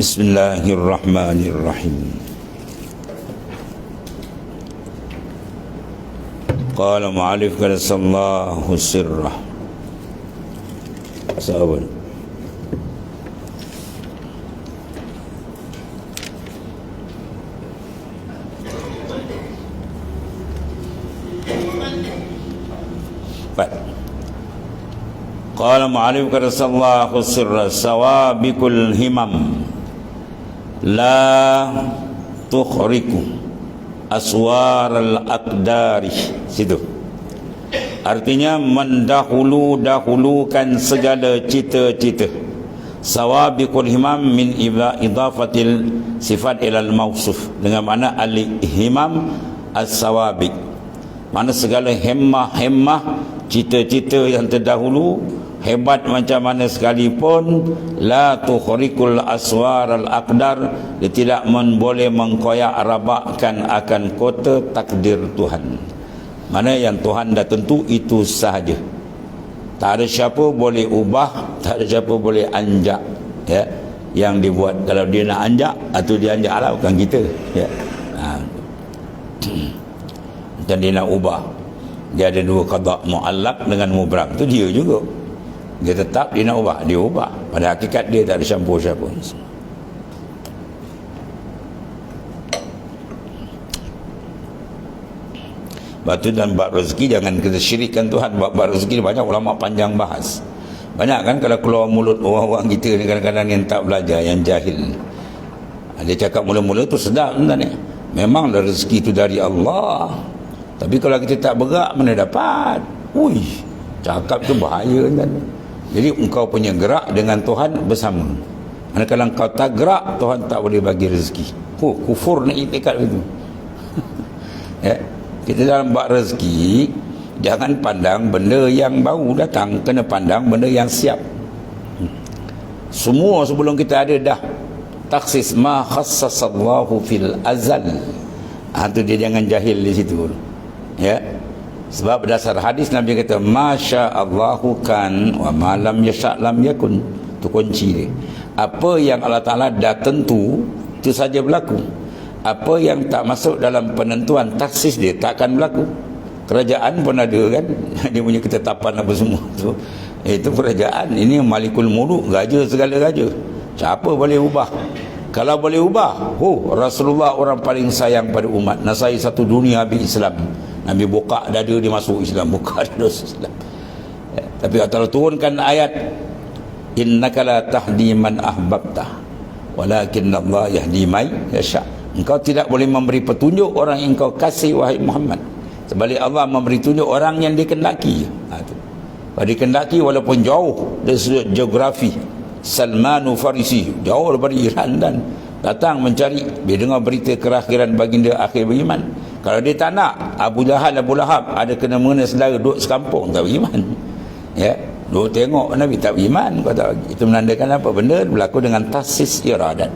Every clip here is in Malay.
بسم الله الرحمن الرحيم. قال معلف قدس الله سره. سأول طيب. قال معلف كرس الله سره. سوابق الهمم. La tukhriku aswar al-aqdari. Situ. Artinya mendahulu-dahulukan segala cita-cita. Sawabikul himam min idafatil sifat ilal mausuf dengan mana al-himam as-sawabik mana segala hemmah-hemmah cita-cita yang terdahulu hebat macam mana sekalipun la tukhrikul aswar al aqdar dia tidak boleh mengkoyak rabakkan akan kota takdir Tuhan. Mana yang Tuhan dah tentu itu sahaja. Tak ada siapa boleh ubah tak ada siapa boleh anjak ya. Yang dibuat kalau dia nak anjak atau dia anjak lah bukan kita ya. Ha. dan dia nak ubah. Dia ada dua qada muallaq dengan mubram tu dia juga dia tetap dia nak ubah dia ubah pada hakikat dia tak ada campur siapa. Batu dan bab rezeki jangan kita syirikkan Tuhan. Bab, rezeki banyak ulama panjang bahas. Banyak kan kalau keluar mulut orang-orang kita ni kadang-kadang yang tak belajar yang jahil. Dia cakap mula-mula tu sedap sebenarnya memang rezeki itu dari Allah. Tapi kalau kita tak bergerak mana dapat? Ui cakap tu bahaya kan jadi engkau punya gerak dengan Tuhan bersama. Manakala engkau tak gerak Tuhan tak boleh bagi rezeki. Oh, kufur nak itikad itu ya. Kita dalam bak rezeki jangan pandang benda yang baru datang. Kena pandang benda yang siap. Semua sebelum kita ada dah. Taksis ma khassasallahu fil azal. Ha, tu dia jangan jahil di situ. Ya sebab berdasar hadis Nabi kata masya Allahu kan wa malam yasha lam yakun. Tu kunci dia. Apa yang Allah Taala dah tentu itu saja berlaku. Apa yang tak masuk dalam penentuan taksis dia takkan berlaku. Kerajaan pun ada kan? Dia punya ketetapan apa semua tu. Itu kerajaan. Ini malikul muluk raja segala raja. Siapa boleh ubah? Kalau boleh ubah oh Rasulullah orang paling sayang pada umat. Nasai satu dunia habis Islam Nabi buka dada dia masuk Islam buka dada Islam ya, tapi Allah turunkan ayat innaka la tahdi man ahbabta walakin Allah yahdi may yasha' Engkau tidak boleh memberi petunjuk orang yang engkau kasih wahai Muhammad. Sebalik Allah memberi tunjuk orang yang dikendaki. Ha, itu. dikendaki walaupun jauh dari sudut geografi. Salmanu Farisi jauh daripada Iran dan datang mencari dia dengar berita kerakhiran baginda akhir beriman. Kalau dia tak nak Abu Jahal Abu Lahab ada kena mengena saudara duduk sekampung tak beriman. Ya, duduk tengok Nabi tak beriman. Kata itu menandakan apa? Benda berlaku dengan tasis iradat.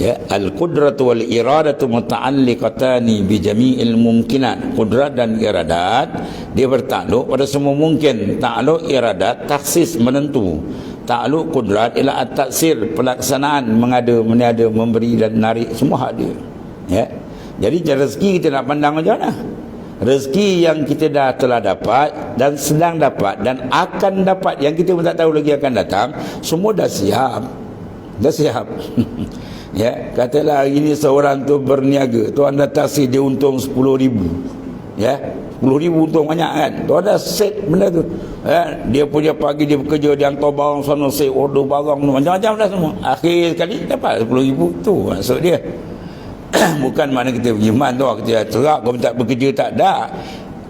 Ya al qudratu wal iradatu muta'alliqatani bi jami'il mumkinat. Qudrat dan iradat dia bertakluk pada semua mungkin. Takluk iradat taksis menentu. Takluk qudrat ila at-taksir pelaksanaan mengada meniada memberi dan menarik semua hak dia. Ya jadi rezeki kita nak pandang macam mana? Rezeki yang kita dah telah dapat dan sedang dapat dan akan dapat yang kita pun tak tahu lagi akan datang semua dah siap. Dah siap. Ya katalah hari ini seorang tu berniaga. Tuan dah taksi dia untung 10 ribu. Ya 10 ribu untung banyak kan? Tu ada set benda tu. Ya, dia punya pagi dia bekerja dia hantar barang sana set order barang macam-macam dah semua. Akhir sekali dapat 10 ribu tu maksud dia bukan mana kita beriman tu kita cerak kau tak bekerja tak ada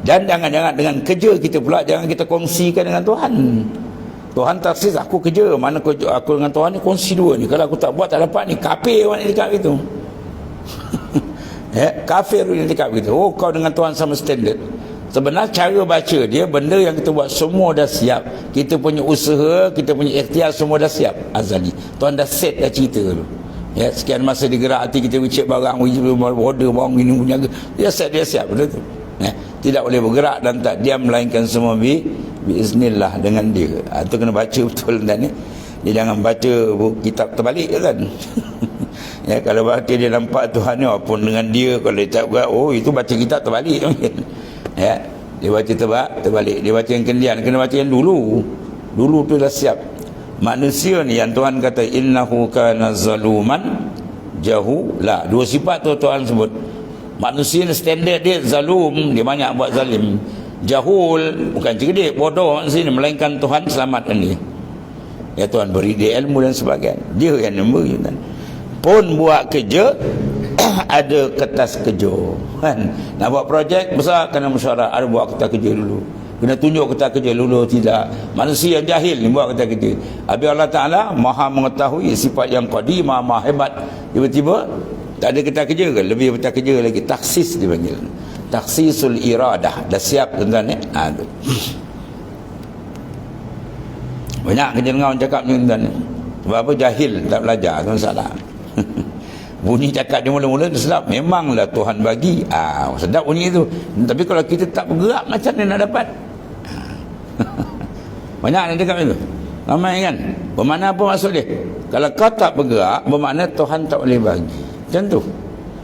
dan jangan-jangan dengan kerja kita pula jangan kita kongsikan dengan Tuhan. Tuhan taksis aku kerja mana aku, aku dengan Tuhan ni kongsi dua ni. Kalau aku tak buat tak dapat ni. Kafir orang ni cakap gitu. Ya, kafir ni cakap gitu. Oh kau dengan Tuhan sama standard. Sebenarnya cara baca dia benda yang kita buat semua dah siap. Kita punya usaha kita punya ikhtiar semua dah siap. Azali. Tuhan dah set dah cerita tu ya, sekian masa digerak hati kita wicik barang order barang ini punya dia set dia siap betul tu. Ya, tidak boleh bergerak dan tak diam melainkan semua bi biiznillah dengan dia. Ha, kena baca betul dan ni. Dia jangan baca buku kitab terbalik kan? Ya kalau baca dia nampak Tuhan ni apa dengan dia kalau dia tak buat oh itu baca kitab terbalik. Ya dia baca terbalik, terbalik. Dia baca yang kendian kena baca yang dulu. Dulu tu dah siap manusia ni yang Tuhan kata innahu kana zaluman jahula dua sifat tu Tuhan sebut. Manusia ni standard dia zalum. Dia banyak buat zalim. Jahul bukan cerdik bodoh sini melainkan Tuhan selamatkan dia. Ya Tuhan beri dia ilmu dan sebagainya dia yang memberi kan pun buat kerja ada kertas kerja. Kan? Nak buat projek besar kena mesyuarat ada buat kertas kerja dulu kena tunjuk kertas kerja dulu tidak. Manusia jahil ni buat kertas kerja. Habis Allah Ta'ala maha mengetahui sifat yang qadim maha hebat. Tiba-tiba tak ada kertas kerja ke? Lebih kertas kerja lagi. Taksis dipanggil taksisul iradah. Dah siap tuan-tuan ya ha, tu. banyak kerja dengar orang cakap ni tuan-tuan sebab apa? Jahil tak belajar. Tuan salah bunyi cakap dia mula-mula tu sedap. Memanglah Tuhan bagi. Ah sedap bunyi itu tapi kalau kita tak bergerak macam mana nak dapat banyak yang cakap itu ramai kan? Bermakna apa maksud dia? Kalau kau tak bergerak bermakna Tuhan tak boleh bagi. Macam tu.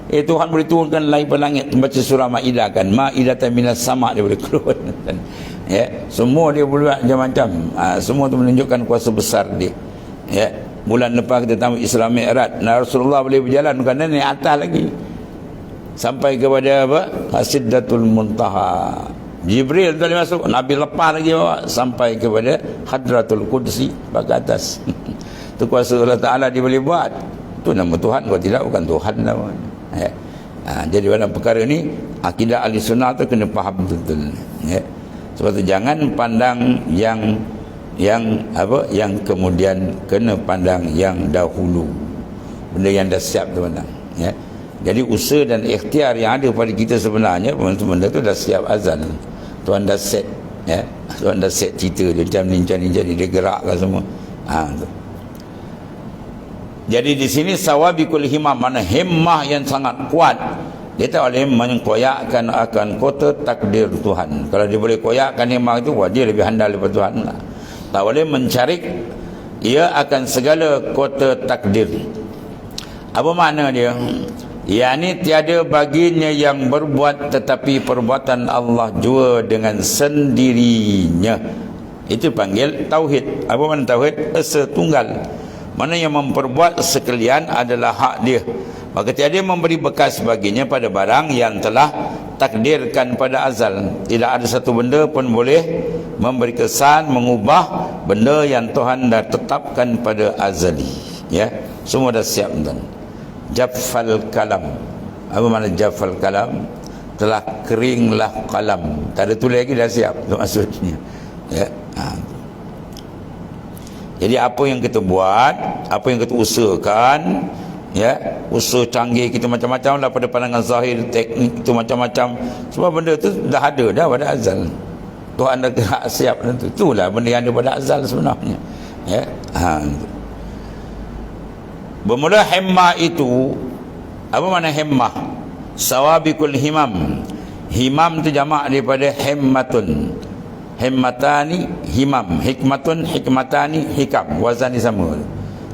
Eh Tuhan boleh turunkan lain langit. Baca surah Ma'idah kan? Ma'idah minas sama dia boleh keluar. Ya. Semua dia boleh buat macam-macam. Ha, Semua tu menunjukkan kuasa besar dia. Ya. Bulan lepas kita tahu Islam Mi'rat Nah Rasulullah boleh berjalan. Kerana ni atas lagi. Sampai kepada apa? Hasidatul Muntaha Jibril tu masuk Nabi lepas lagi bawa Sampai kepada Hadratul Qudsi Bagi atas Itu kuasa Allah Ta'ala dia boleh buat Itu nama Tuhan Kalau tidak bukan Tuhan namanya ya. ha, jadi dalam perkara ni akidah ahli sunnah tu kena faham betul-betul ya. sebab tu jangan pandang yang yang apa yang kemudian kena pandang yang dahulu benda yang dah siap tu pandang ya. Jadi usaha dan ikhtiar yang ada pada kita sebenarnya benda tu dah siap azal tuan dah set ya. tuan dah set cerita dia macam ni macam ni jadi dia gerakkan semua ha, tu. Jadi di sini sawabikul himam mana himmah yang sangat kuat. Dia tak boleh mengkoyakkan akan kota takdir Tuhan. Kalau dia boleh koyakkan himmah itu, wah dia lebih handal daripada Tuhan. Tak boleh mencari ia akan segala kota takdir. Apa makna dia? Ya ni tiada baginya yang berbuat tetapi perbuatan Allah jua dengan sendirinya. Itu panggil tauhid. Apa makna tauhid? Esa tunggal mana yang memperbuat sekalian adalah hak dia maka tiada memberi bekas baginya pada barang yang telah takdirkan pada azal tidak ada satu benda pun boleh memberi kesan mengubah benda yang Tuhan dah tetapkan pada azali ya semua dah siap tuan jafal kalam apa makna jafal kalam telah keringlah kalam tak ada tulis lagi dah siap maksudnya ya ha. Jadi apa yang kita buat, apa yang kita usahakan, ya, usaha canggih kita macam-macam lah pada pandangan zahir, teknik itu macam-macam. Semua benda tu dah ada dah pada azal. Tuhan dah siap dan tu. Itulah benda yang ada pada azal sebenarnya. Ya. Ha. Bermula hemmah itu apa makna hemmah? Sawabikul himam. Himam tu jamak daripada hemmatun. Himmatani himam. Hikmatun hikmatani hikam. Wazan ni sama.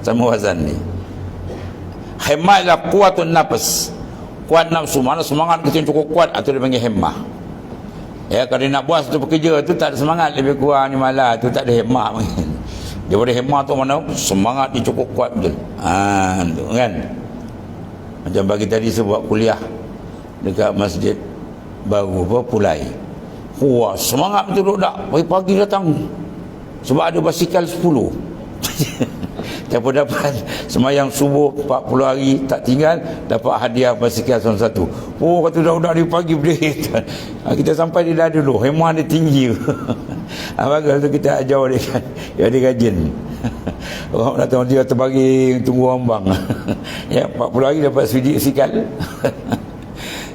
Sama wazan ni. Himmat adalah kuatun nafas. Kuat nafsu. Mana semangat kita cukup kuat atau dia panggil himmah ya kalau nak buat satu pekerja tu tak ada semangat. Lebih kurang ni malah tu tak ada himmah boleh himmah tu mana semangat dia cukup kuat betul ha, kan macam bagi tadi sebuah kuliah dekat masjid baru apa pulai Wah, semangat betul tak? Pagi-pagi datang. Sebab ada basikal 10. Siapa dapat semayang subuh 40 hari tak tinggal dapat hadiah basikal salah satu. Oh kata dah-dah di pagi boleh. kita sampai di dah dulu. Hemah dia tinggi. Apa tu kita ajar dia kan. Dia rajin. Orang datang dia terbagi tunggu orang bang. ya 40 hari dapat sujud basikal.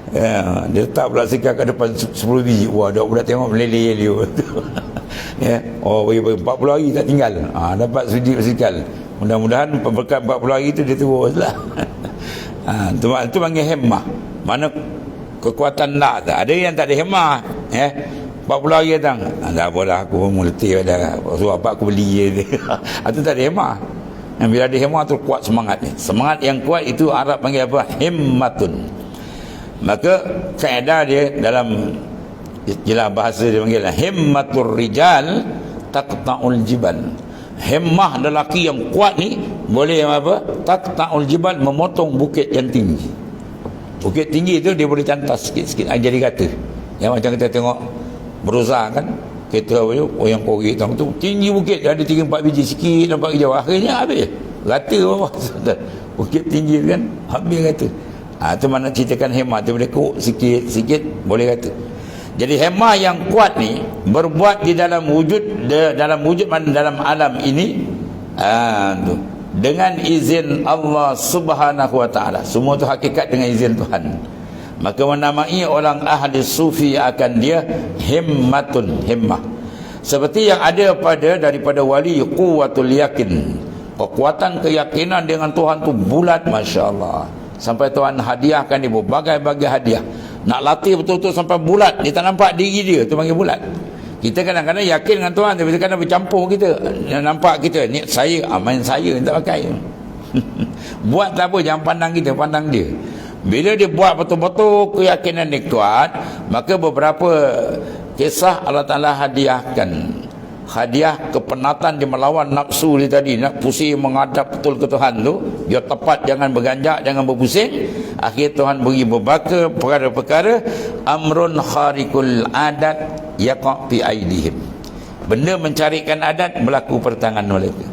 Ya, dia letak pula sikap kat depan 10 biji. Wah, dah pula tengok meleleh dia. ya. Oh, bagi 40 hari tak tinggal. Ha, dapat sujud sikal. Mudah-mudahan berkat 40 hari tu dia teruslah. ha, tu tu panggil hemah. Mana kekuatan nak tak. Ada yang tak ada hemah, ya. 40 hari datang. Ah, dah apa dah aku letih dah so apa aku beli je itu tak ada hemah. Yang bila ada hemah tu kuat semangat ni. Semangat yang kuat itu Arab panggil apa? Himmatun. Maka kaedah dia dalam istilah bahasa dia panggil himmatur rijal taqta'ul jibal. Hemah lelaki yang kuat ni boleh apa? Taqta'ul jibal memotong bukit yang tinggi. Bukit tinggi tu dia boleh cantas sikit-sikit. Jadi kata. Yang macam kita tengok berusaha kan? Kereta apa oh yang korek tang tu. Tinggi bukit. Ada 3 4 biji sikit nampak jauh. Akhirnya habis. Rata bawah? Bukit tinggi kan? Habis kata ha, tu mana ceritakan hemah tu boleh kok sikit sikit boleh kata jadi hemah yang kuat ni berbuat di dalam wujud de, dalam wujud mana? Dalam alam ini. Ha, tu. Dengan izin Allah Subhanahu wa taala. Semua tu hakikat dengan izin Tuhan maka menamai orang ahli sufi akan dia himmatun himmah. Seperti yang ada pada daripada wali quwwatul yakin. Kekuatan keyakinan dengan Tuhan tu bulat masya-Allah. Sampai Tuhan hadiahkan dia berbagai-bagai hadiah. Nak latih betul-betul sampai bulat. Dia tak nampak diri dia tu panggil bulat. Kita kadang-kadang yakin dengan Tuhan tapi kadang bercampur kita. Nampak kita ni saya aman saya tak pakai. Buat tak apa jangan pandang kita pandang dia bila dia buat betul-betul keyakinan dia kuat, maka beberapa kisah Allah Ta'ala hadiahkan. Hadiah kepenatan dia melawan nafsu dia tadi. Nak pusing menghadap betul ke Tuhan tu. Dia tepat jangan berganjak, jangan berpusing. Akhir Tuhan beri berbaka perkara-perkara. Amrun kharikul adat yaqa' fi aidihim. Benda mencarikan adat berlaku pertangan mereka.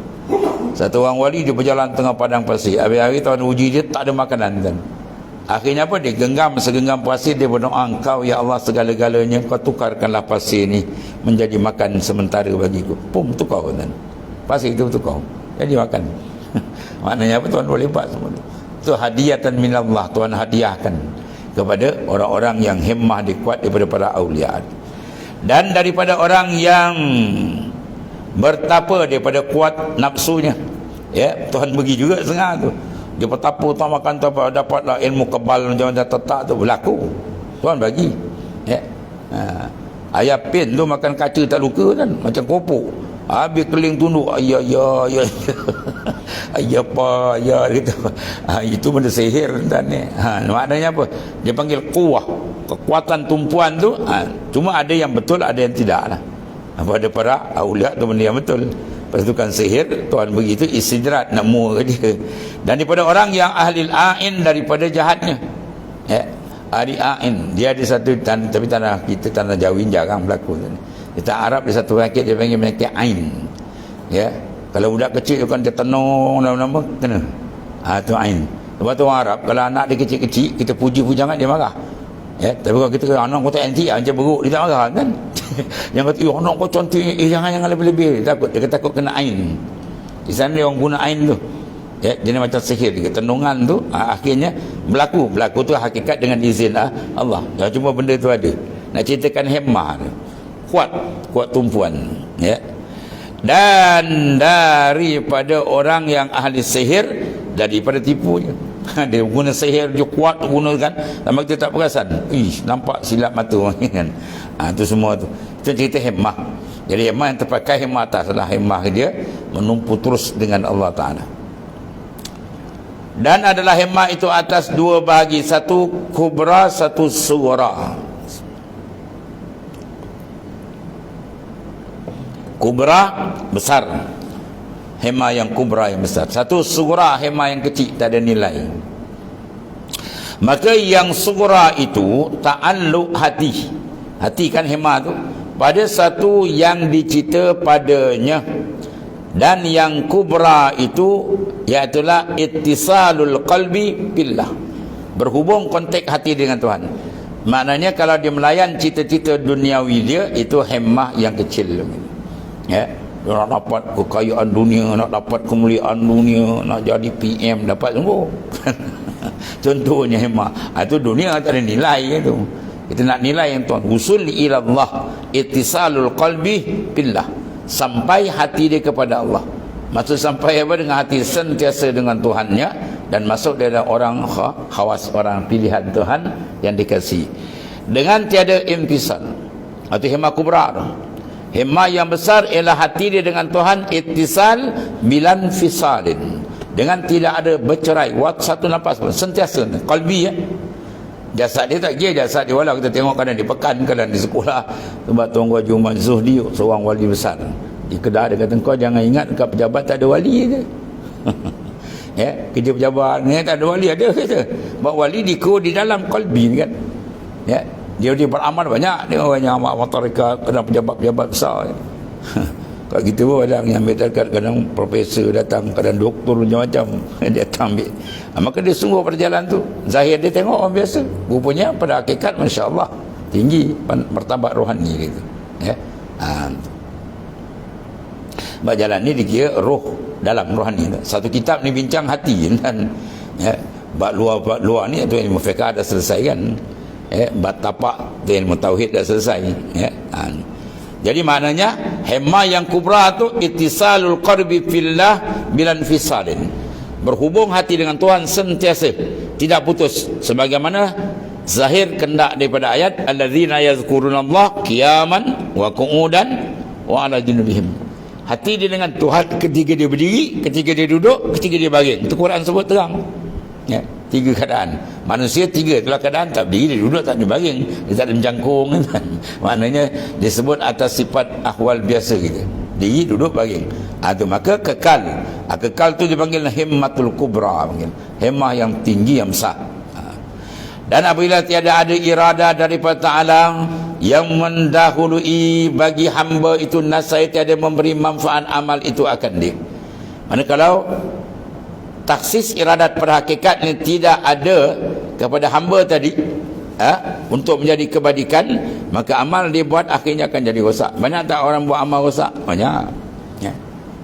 Satu orang wali dia berjalan tengah padang pasir. Habis-habis Tuhan uji dia tak ada makanan. Kan? Akhirnya apa? Dia genggam segenggam pasir. Dia berdoa, engkau ya Allah segala-galanya. Kau tukarkanlah pasir ini menjadi makan sementara bagiku. Pum, tukar kan? Pasir itu tukar. Jadi makan. Maknanya apa? Tuhan boleh buat semua itu. Hadiatan minallah. Tuhan hadiahkan kepada orang-orang yang hemah dikuat daripada para awliya. Dan daripada orang yang bertapa daripada kuat nafsunya. Ya, Tuhan bagi juga setengah tu dia bertapa tak makan tak apa dapatlah ilmu kebal macam mana tetap tu? Berlaku. Tuan bagi. Ya. Ha. ayah pin tu makan kaca tak luka kan? Macam kopok habis keling tunduk ayah ayah ayah ayah apa ayah gitu. Ha, itu benda sihir dan ni. Ha, maknanya apa? Dia panggil kuah. Kekuatan tumpuan tu ha, cuma ada yang betul ada yang tidak lah. Pada para awliya tu benda yang betul pasukan sihir Tuhan begitu istidrat nak mua dia. Dan daripada orang yang ahli ain daripada jahatnya. Ya ahli ain. Dia ada satu tan tapi tanah kita tanah jawin jarang berlaku. Kita Arab ada satu penyakit dia panggil penyakit ain. Ya kalau budak kecil kan dia tenung nama-nama kena. Ha, tu ain. Lepas tu orang Arab kalau anak dia kecil-kecil kita puji-puji jangan dia marah. Ya tapi kalau kita anak kata anti macam beruk dia tak marah kan yang kata eh anak kau cantik eh jangan jangan lebih-lebih. Takut dia takut kena ain. Di sana dia orang guna ain tu. Ya jadi macam sihir tenungan tu ha, akhirnya berlaku. Berlaku tu hakikat dengan izin ha, Allah. Ya, cuma benda tu ada. Nak ceritakan hemah tu. Kuat kuat tumpuan ya. Dan daripada orang yang ahli sihir daripada tipunya dia guna sihir dia kuat gunakan lama kita tak perasan ih nampak silap mata kan. Ha, tu semua tu. Itu cerita hemah jadi hemah yang terpakai hemah atas adalah hemah dia menumpu terus dengan Allah Ta'ala. Dan adalah hemah itu atas dua bahagi satu kubra satu suara kubra besar hema yang kubra yang besar. Satu surah hema yang kecil tak ada nilai. Maka yang surah itu ta'alluq hati. Hati kan hema tu? Pada satu yang dicita padanya. Dan yang kubra itu iaitulah ittisalul qalbi billah. Berhubung kontak hati dengan Tuhan. Maknanya kalau dia melayan cita-cita duniawi dia itu hemah yang kecil. Ya. dia nak dapat kekayaan dunia nak dapat kemuliaan dunia nak jadi PM dapat semua. Contohnya hemah ha, itu dunia tak ada nilai itu kita nak nilai yang tuan. Usul ila Allah ittisalul qalbi billah. Sampai hati dia kepada Allah. Maksud sampai apa? Dengan hati sentiasa dengan Tuhannya. Dan masuk dia orang khawas orang pilihan Tuhan yang dikasih dengan tiada impisan. Atau hemah kubra tu hemah yang besar ialah hati dia dengan Tuhan ittisal bilan fisalin. Dengan tidak ada bercerai. Waktu satu nafas pun sentiasa. Kalbi ya. Jasad dia tak kira jasad dia. Walau kita tengok kadang di pekan kadang di sekolah. Sebab Tuan Gua Jumat Zuhdi seorang wali besar. Di Kedah dia kata kau jangan ingat kat pejabat tak ada wali je ya kerja pejabat ni tak ada wali. Ada kata. Sebab wali di di dalam kalbi kan. Ya dia dia beramal banyak dia orang yang amat motorika kena pejabat-pejabat besar Kalau kita pun ada yang ambil dekat kadang profesor datang, kadang doktor macam-macam dia datang ambil. Ha, maka dia sungguh perjalanan tu. Zahir dia tengok orang biasa. Rupanya pada hakikat masya-Allah tinggi martabat rohani gitu. Ya. Ha. Sebab jalan ni dikira roh dalam rohani tu. Satu kitab ni bincang hati dan ya, bab luar bab luar ni tu ilmu fiqh dah selesai kan. Ya, bab tapak tu ilmu tauhid dah selesai. Ya. Ha. Jadi maknanya hemah yang kubra tu ittisalul qalbi fillah bilan fisalin. Berhubung hati dengan Tuhan sentiasa tidak putus sebagaimana zahir kendak daripada ayat alladzina yazkurunallah qiyaman wa qu'udan wa ala junubihim. Hati dia dengan Tuhan ketika dia berdiri, ketika dia duduk, ketika dia baring. Itu Quran sebut terang. Tiga keadaan. Manusia tiga. Kalau keadaan tak berdiri dia duduk tak ada baring. Dia tak ada menjangkung. Kan? maknanya disebut atas sifat ahwal biasa kita. Diri duduk baring. Ha, maka kekal. Ha, kekal tu dipanggil himmatul kubra panggil. hemah yang tinggi yang besar. Ha. dan apabila tiada ada irada daripada Ta'ala yang mendahului bagi hamba itu nasai tiada memberi manfaat amal itu akan dia. Mana kalau taksis iradat pada hakikat ini tidak ada kepada hamba tadi ha, untuk menjadi kebaikan maka amal dia buat akhirnya akan jadi rosak. Banyak tak orang buat amal rosak? Banyak. Ya.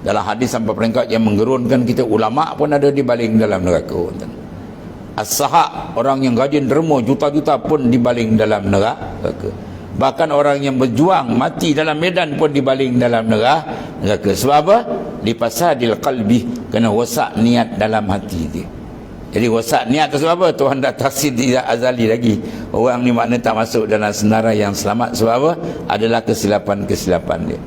dalam hadis sampai peringkat yang menggerunkan kita ulama pun ada dibaling dalam neraka. As-sahak orang yang gaji derma juta-juta pun dibaling dalam neraka bahkan orang yang berjuang mati dalam medan pun dibaling dalam neraka. Sebab apa? Lipasadil qalbi kena rosak niat dalam hati dia. Jadi rosak niat tu sebab apa? Tuhan dah taksir tidak azali lagi. Orang ni makna tak masuk dalam senarai yang selamat. Sebab apa? Adalah kesilapan-kesilapan dia.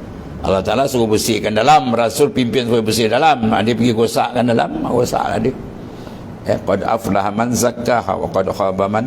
Allah Ta'ala suruh bersihkan dalam Rasul pimpin suruh bersih dalam. Dia pergi rosakkan dalam rosaklah dia. Ya, qad aflaha man zakkaha wa qad khaba man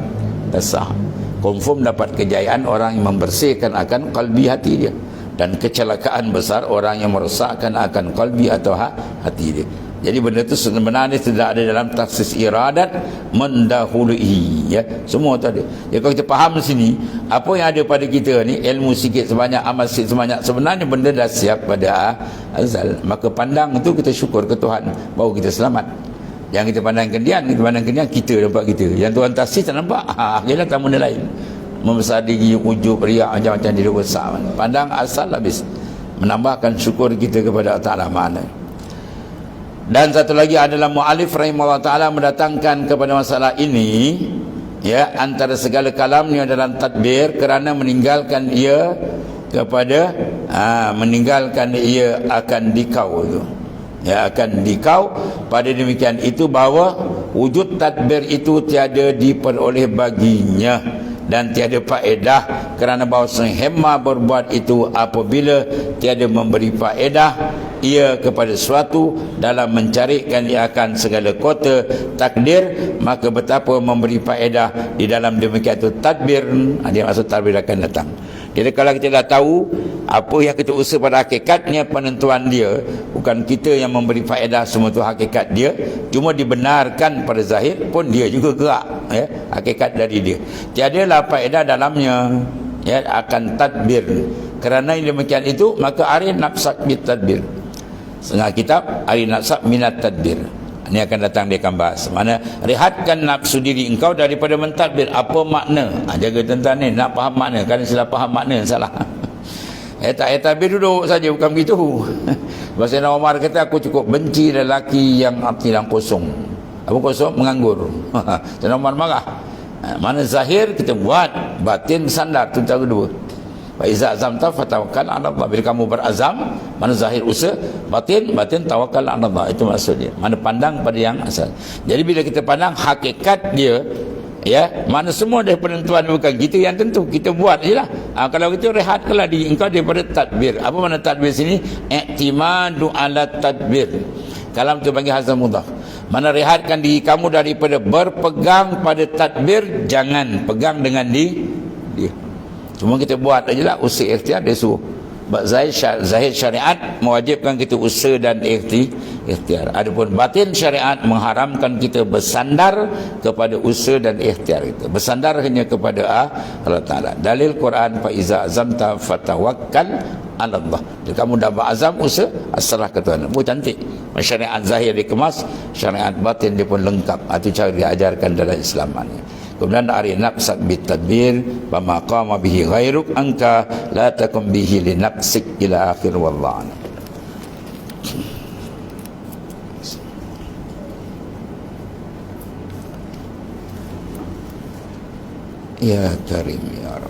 dasah confirm dapat kejayaan orang yang membersihkan akan kalbi hati dia. Dan kecelakaan besar orang yang merosakkan akan kalbi atau hati dia. Jadi benda itu sebenarnya tidak ada dalam taksis iradat mendahului ya. Semua tu ada. Ya kalau kita faham sini apa yang ada pada kita ni ilmu sikit sebanyak amal sikit sebanyak sebenarnya benda dah siap pada azal. Maka pandang itu kita syukur ke Tuhan bahawa kita selamat yang kita pandang kendian kita pandang kendian kita nampak kita. Yang Tuhan taksis tak nampak? Ha, akhirnya tak benda lain. Membesar diri ujub riak macam-macam diri besar. Pandang asal habis. Menambahkan syukur kita kepada Ta'ala mana dan satu lagi adalah mu'alif rahimahullah ta'ala mendatangkan kepada masalah ini ya antara segala kalam kalamnya dalam tadbir kerana meninggalkan ia kepada ha, meninggalkan ia akan dikau itu ya akan dikau. Pada demikian itu bahawa wujud tadbir itu tiada diperoleh baginya dan tiada faedah kerana bahawa hemma berbuat itu apabila tiada memberi faedah ia kepada suatu dalam mencarikan ia akan segala kota takdir maka betapa memberi faedah di dalam demikian itu tadbir dia maksud tadbir akan datang jadi kalau kita dah tahu apa yang kita usaha pada hakikatnya penentuan dia bukan kita yang memberi faedah semua itu hakikat dia cuma dibenarkan pada zahir pun dia juga gerak ya hakikat dari dia. Tiada lah faedah dalamnya ya akan tadbir. Kerana yang demikian itu maka ari nafsak bit tadbir. Setengah kitab ari nafsak minat tadbir ini akan datang dia akan bahas. Mana rehatkan nafsu diri engkau daripada mentadbir. Apa makna? Ha, jaga tentang ni nak faham makna. Kan sila faham makna salah. Eh tak eh tadbir duduk saja. Bukan begitu. Bahasa Umar kata aku cukup benci lelaki yang hati yang kosong. Apa kosong? Menganggur. Sayyidina Umar marah. Ha, mana zahir kita buat batin sandar tu cara kedua Fa iza azamta fatawakkal 'ala Allah. Bila kamu berazam, mana zahir usaha, batin, batin tawakal 'ala Allah. Itu maksudnya. Mana pandang pada yang asal. Jadi bila kita pandang hakikat dia ya mana semua dari penentuan bukan kita yang tentu kita buat je lah ha, kalau kita rehat kelah di engkau daripada tadbir apa mana tadbir sini iktimadu ala tadbir kalam tu bagi hazam mudah mana rehatkan diri kamu daripada berpegang pada tadbir jangan pegang dengan di dia cuma kita buat aje lah usaha ikhtiar dia suruh zahir, zahir syariat mewajibkan kita usaha dan ikhti, ikhtiar. Adapun batin syariat mengharamkan kita bersandar kepada usaha dan ikhtiar kita. Bersandar hanya kepada Allah Taala. Dalil Quran fa iza azamta fatawakkal Allah. Jadi kamu dah berazam usaha, asrah ke Tuhan. Bu cantik. Syariat zahir dikemas, syariat batin dia pun lengkap. Itu cara diajarkan dalam Islam ini. Kemudian hari nafsak bitadbir Bama qama bihi ghairuk angka La takum bihi li nafsik ila akhir wallah Ya Karim Ya Rabb Hmm.